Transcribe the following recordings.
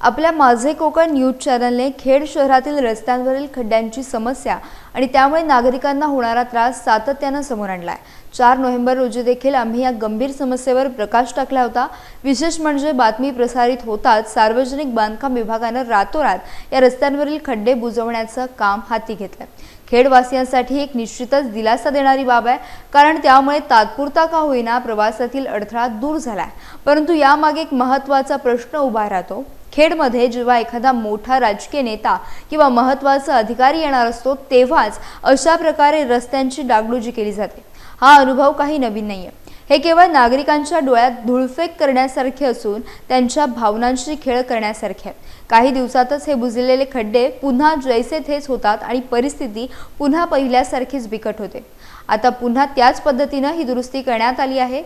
आपल्या माझे कोकण न्यूज चॅनलने खेड शहरातील रस्त्यांवरील खड्ड्यांची समस्या आणि त्यामुळे नागरिकांना होणारा त्रास सातत्यानं समोर आणला आहे चार नोव्हेंबर रोजी देखील आम्ही या गंभीर समस्येवर प्रकाश टाकला होता. विशेष म्हणजे बातमी प्रसारित होताच सार्वजनिक बांधकाम विभागानं रातोरात या रस्त्यांवरील खड्डे बुजवण्याचं काम हाती घेतलं खेडवासियांसाठी एक निश्चितच दिलासा देणारी बाब आहे कारण त्यामुळे तात्पुरता का होईना प्रवासातील अडथळा दूर झाला आहे परंतु यामागे एक महत्त्वाचा प्रश्न उभा राहतो. खेडमध्ये जेव्हा एखादा मोठा राजकीय नेता किंवा महत्त्वाचा अधिकारी येणार असतो तेव्हाच अशा प्रकारे रस्त्यांची डागडुजी केली जाते. हा अनुभव काही नवीन नाही आहे हे केवळ नागरिकांच्या डोळ्यात धुळफेक करण्यासारखे असून त्यांच्या भावनांशी खेळ करण्यासारखे आहे काही दिवसातच हे बुजलेले खड्डे पुन्हा जैसे थेच होतात आणि परिस्थिती पुन्हा पहिल्यासारखीच बिकट होते. आता पुन्हा त्याच पद्धतीनं ही दुरुस्ती करण्यात आली आहे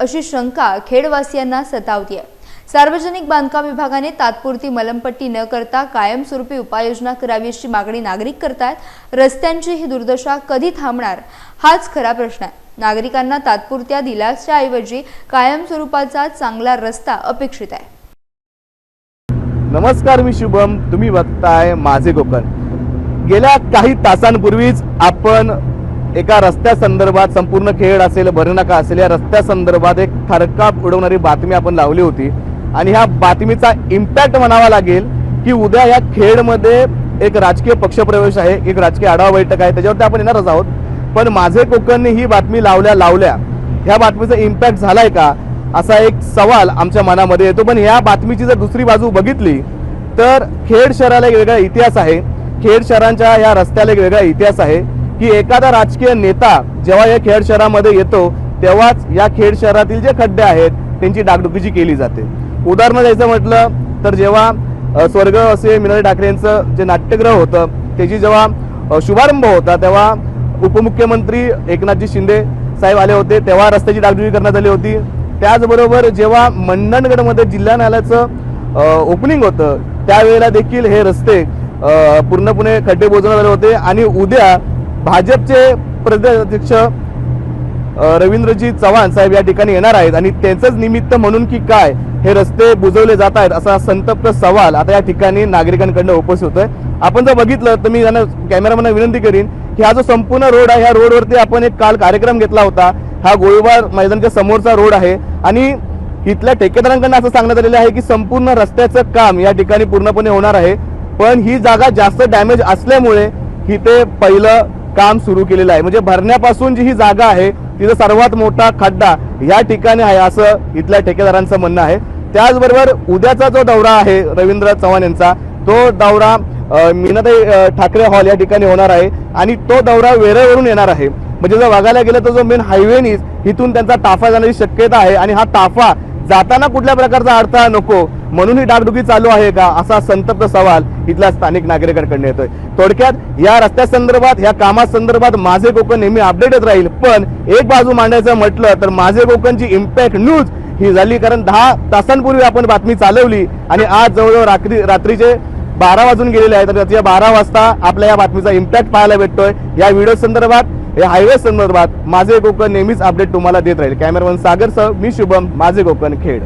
अशी शंका खेडवासियांना सतावती आहे सार्वजनिक बांधकाम विभागाने तात्पुरती मलमपट्टी न करता कायमस्वरूपी उपाययोजना करावी अशी मागणी नागरिक करतायत. रस्त्यांची ही दुर्दशा कधी थांबणार? हाच खरा प्रश्न आहे. नागरिकांना तात्पुरत्या दिलाशाऐवजी कायमस्वरूपाचा चांगला रस्ता अपेक्षित आहे. नमस्कार मी शुभम. तुम्ही बघताय माझे कोकण गेल्या काही तासांपूर्वीच आपण एका रस्त्या संदर्भात संपूर्ण खेळ असेल भरनाका असेल या रस्त्या संदर्भात एक थरकाप उडवणारी बातमी आपण लावली होती. आणि ह्या बातमीचा इम्पॅक्ट म्हणावा लागेल की उद्या या खेडमध्ये एक राजकीय पक्षप्रवेश आहे एक राजकीय आढावा बैठक आहे त्याच्यावरती आपण येणारच आहोत. पण माझे कोकणने ही बातमी लावल्या लावल्या ह्या बातमीचा इम्पॅक्ट झालाय का? असा एक सवाल आमच्या मनामध्ये येतो. पण ह्या बातमीची जर दुसरी बाजू बघितली तर खेड शहराला एक वेगळा इतिहास आहे. खेड शहरांच्या या रस्त्याला एक वेगळा इतिहास आहे की एखादा राजकीय नेता जेव्हा या खेड शहरामध्ये येतो तेव्हाच या खेड शहरातील जे खड्डे आहेत त्यांची डागडुकीची केली जाते. उदाहरण द्यायचं म्हटलं तर जेव्हा स्वर्ग असे मिनल ठाकरे यांचं जे नाट्यगृह होतं त्याची जेव्हा शुभारंभ होता तेव्हा उपमुख्यमंत्री एकनाथजी शिंदे साहेब आले होते तेव्हा रस्त्याची डागडुजी करण्यात आली होती. त्याचबरोबर जेव्हा मंडणगडमध्ये जिल्हा न्यायालयाचं ओपनिंग होतं त्यावेळेला देखील हे रस्ते पूर्णपणे खड्डे बोजवण्यात आले होते. आणि उद्या भाजपचे प्रदेशाध्यक्ष रवींद्रजी चव्हाण साहेब या ठिकाणी येणार आहेत आणि त्यांचंच निमित्त म्हणून की काय हे रस्ते बुजवले जात आहेत असा संतप्त सवाल आता या ठिकाणी नागरिकांकडनं उपस्थित होतोय. आपण जर बघितलं तर मी यांना कॅमेरामॅनला विनंती करीन की हा जो संपूर्ण रोड आहे ह्या रोडवरती आपण एक काल कार्यक्रम घेतला होता. हा गोळीबार मैदानच्या समोरचा रोड आहे आणि इथल्या ठेकेदारांकडनं असं सांगण्यात आलेलं आहे की संपूर्ण रस्त्याचं काम या ठिकाणी पूर्णपणे होणार आहे. पण ही जागा जास्त डॅमेज असल्यामुळे इथे पहिलं काम सुरू केलेलं आहे. म्हणजे भरण्यापासून जी ही जागा आहे तिथं सर्वात मोठा खड्डा या ठिकाणी आहे असं इथल्या ठेकेदारांचं म्हणणं आहे. त्याचबरोबर उद्याचा जो दौरा आहे रवींद्र चव्हाण यांचा तो दौरा मीनाताई ठाकरे हॉल या ठिकाणी होणार आहे आणि तो दौरा वेरळवरून येणार आहे. म्हणजे जर बघायला गेलं तर जो मेन हायवेनीज इथून त्यांचा ताफा जाण्याची शक्यता आहे आणि हा ताफा जाताना कुठल्या प्रकारचा अडथळा नको म्हणून ही डागडुगी चालू आहे का असा संतप्त सवाल इथल्या स्थानिक नागरिकांकडून येतोय. थोडक्यात या रस्त्या संदर्भात या कामासंदर्भात माझे कोकण नेहमी अपडेटच राहील. पण एक बाजू मांडायचं म्हटलं तर माझे कोकणची इम्पॅक्ट न्यूज ही झाली. कारण दहा तासांपूर्वी आपण बातमी चालवली आणि आज जवळजवळ रात्री रात्रीचे बारा वाजून गेलेले आहेत. तर या बारा वाजता आपल्या या बातमीचा इम्पॅक्ट पाहायला भेटतोय. या व्हिडिओ संदर्भात या हायवे संदर्भात माझे कोकण नेहमीच अपडेट तुम्हाला देत राहील. कॅमेरामन सागर सह मी शुभम माझे कोकण खेड.